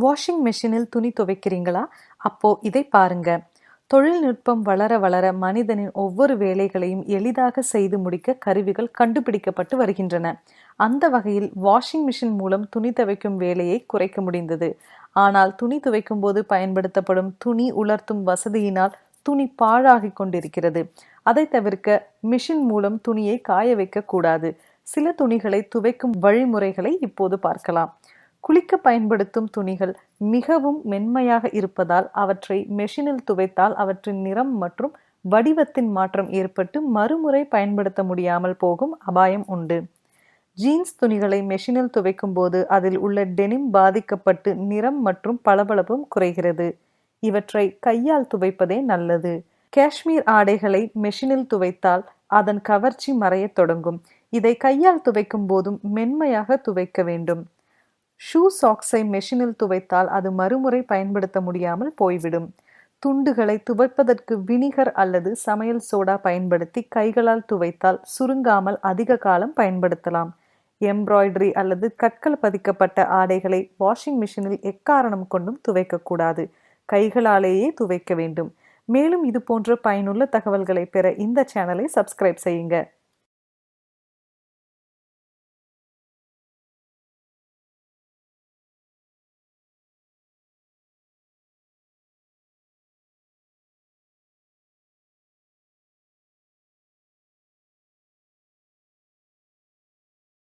Washing மெஷினில் துணி துவைக்கிறீங்களா? அப்போ இதை பாருங்க. தொழில்நுட்பம் வளர வளர மனிதனின் ஒவ்வொரு வேலைகளையும் எளிதாக செய்து முடிக்க கருவிகள் கண்டுபிடிக்கப்பட்டு வருகின்றன. அந்த வகையில் வாஷிங் மிஷின் மூலம் துணி துவைக்கும் வேலையை குறைக்க முடிந்தது. ஆனால் துணி துவைக்கும் போது பயன்படுத்தப்படும் துணி உலர்த்தும் வசதியினால் துணி பாழாகி கொண்டிருக்கிறது. அதை தவிர்க்க மிஷின் மூலம் துணியை காய வைக்க கூடாது. சில துணிகளை துவைக்கும் வழிமுறைகளை இப்போது பார்க்கலாம். குளிக்க பயன்படுத்தும் துணிகள் மிகவும் மென்மையாக இருப்பதால் அவற்றை மெஷினில் துவைத்தால் அவற்றின் நிறம் மற்றும் வடிவத்தின் மாற்றம் ஏற்பட்டு மறுமுறை பயன்படுத்த முடியாமல் போகும் அபாயம் உண்டு. ஜீன்ஸ் துணிகளை மெஷினில் துவைக்கும் போது அதில் உள்ள டெனிம் பாதிக்கப்பட்டு நிறம் மற்றும் பளபளப்பும் குறைகிறது. இவற்றை கையால் துவைப்பதே நல்லது. காஷ்மீர் ஆடைகளை மெஷினில் துவைத்தால் அதன் கவர்ச்சி மறையத் தொடங்கும். இதை கையால் துவைக்கும் போதும் மென்மையாக துவைக்க வேண்டும். ஷூ சாக்ஸை மெஷினில் துவைத்தால் அது மறுமுறை பயன்படுத்த முடியாமல் போய்விடும். துண்டுகளை துவைப்பதற்கு வினிகர் அல்லது சமையல் சோடா பயன்படுத்தி கைகளால் துவைத்தால் சுருங்காமல் அதிக காலம் பயன்படுத்தலாம். எம்ப்ராய்டரி அல்லது கற்கள் பதிக்கப்பட்ட ஆடைகளை வாஷிங் மிஷினில் எக்காரணம் கொண்டும் துவைக்கக்கூடாது. கைகளாலேயே துவைக்க வேண்டும். மேலும் இது போன்ற பயனுள்ள தகவல்களை பெற இந்த சேனலை சப்ஸ்கிரைப் செய்யுங்க.